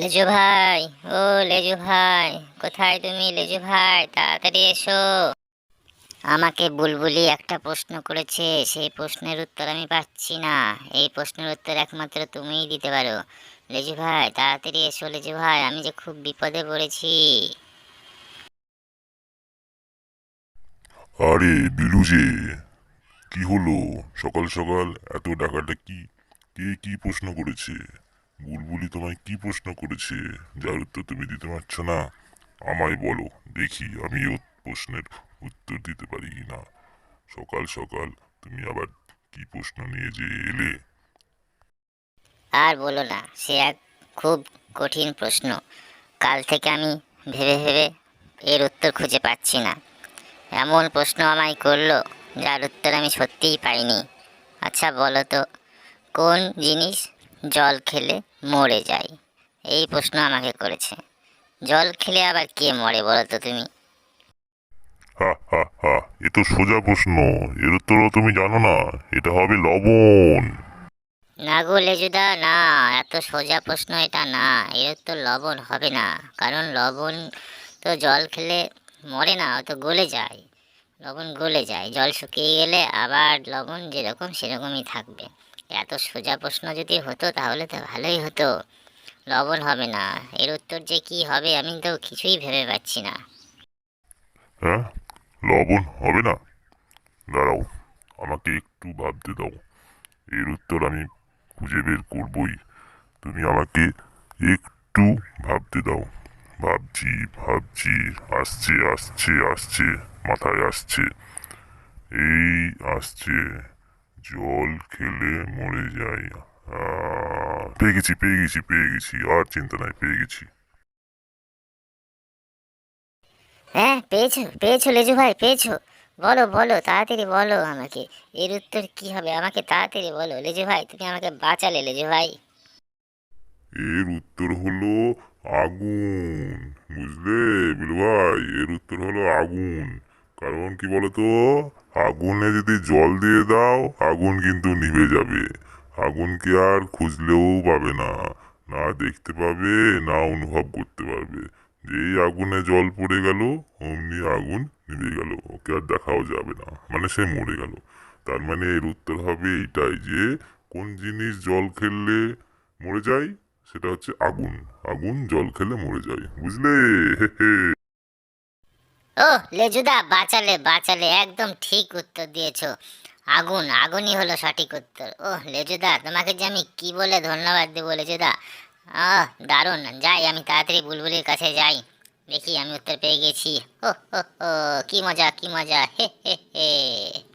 লেজু ভাই, ও লেজু ভাই, কোথায় তুমি লেজু ভাই? তাড়াতাড়ি এসো। আমাকে বুলবুলি একটা প্রশ্ন করেছে, সেই প্রশ্নের উত্তর আমি পাচ্ছি না। এই প্রশ্নের উত্তর একমাত্র তুমিই দিতে পারো। লেজু ভাই, তাড়াতাড়ি এসো লেজু ভাই, আমি যে খুব বিপদে পড়েছি। আরে, বিলু যে, কি হলো? সকাল সকাল এত ডাকাটা কি কে কি প্রশ্ন করেছে? বুলবুলি তোমায় কি প্রশ্ন করেছে? যার উত্তর তুমি দিতে পারছ না। আমায় বলো, দেখি আমি ও প্রশ্নের উত্তর দিতে পারি না। সকাল সকাল, তুমি আবার কি প্রশ্ন নিয়ে যে এলে? আর বলো না, সে এক খুব কঠিন প্রশ্ন। কাল থেকে আমি ভেবে ভেবে এর উত্তর খুঁজে পাচ্ছি না। এমন প্রশ্ন আমায় করল, যার উত্তর আমি সত্যিই পাইনি। আচ্ছা বলো তো, কোন জিনিস জল খেলে মরে যায় এই প্রশ্ন আমাকে করেছে। জল খেলে আবার কে মরে বলো তো তুমি? হা হা হা এ তো সোজা প্রশ্ন। এর উত্তরও তুমি জানো না। এটা হবে লবণ। না গো লেজুদা না এত সোজা প্রশ্ন এটা না। এর উত্তর লবণ হবে না। কারণ লবণ তো জল খেলে মরে না ও তো গলে যায়। লবণ গলে যায়। জল শুকিয়ে গেলে আবার লবণ যেরকম সেরকমই থাকবে। এত সোজা প্রশ্ন যদি হতো, তাহলে তো ভালোই হতো। লবণ হবে না। এর উত্তর যে কি হবে, আমি তো কিছুই ভেবে পাচ্ছি না। হ্যাঁ? লবণ হবে না? দাঁড়াও, আমাকে একটু ভাবতে দাও। এর উত্তর আমি খুঁজে বের করবই। তুমি আমাকে একটু ভাবতে দাও। ভাবছি ভাবছি, আসছে আসছে আসছে, মাথায় আসছে। এই আসছে। জল খেলে মরে আহ, পেয়ে গেছি পেয়ে গেছি পেয়ে গেছি আর চিন্তা নাই পেয়ে গেছি। হ্যাঁ পেয়েছ পেয়েছ লেজু ভাই পেয়েছ। বলো বলো তাড়াতাড়ি বলো আমাকে এর উত্তর কি হবে? আমাকে তাড়াতাড়ি বলো লেজু ভাই তুমি আমাকে বাঁচালে লেজু ভাই। এর উত্তর হলো আগুন বুঝলে বিলু ভাই? এর উত্তর হলো আগুন। কারণ কি বলতো? আগুনে যদি জল দিয়ে দাও, আগুন কিন্তু নিভে যাবে। আগুনকে আর খুঁজলেও পাবে না। না দেখতে পাবে, না অনুভব করতে পারবে। যেই আগুনে জল পড়ে গেল, অমনি আগুন নিভে গেল। ওকে আর দেখাও যাবে না। মানে সে মরে গেল। তার মানে এর উত্তর হবে এটাই যে, কোন জিনিস জল খেললে মরে যায়, সেটা হচ্ছে আগুন। আগুন জল খেলে মরে যায়। বুঝলে? হে হে। ও, লেজুদা, বাঁচালে বাঁচালে, একদম ঠিক উত্তর দিয়েছ। আগুন, আগুনই হলো সঠিক উত্তর। ও লেজুদা, তোমাকে যে আমি কি বলে ধন্যবাদ দেবো, লেজুদা? আহ, দারুণ, যাই, আমি তাড়াতাড়ি বুলবুলির কাছে যাই। দেখি, আমি উত্তর পেয়ে গেছি। ও হো কি মজা কি মজা, হে হে হে।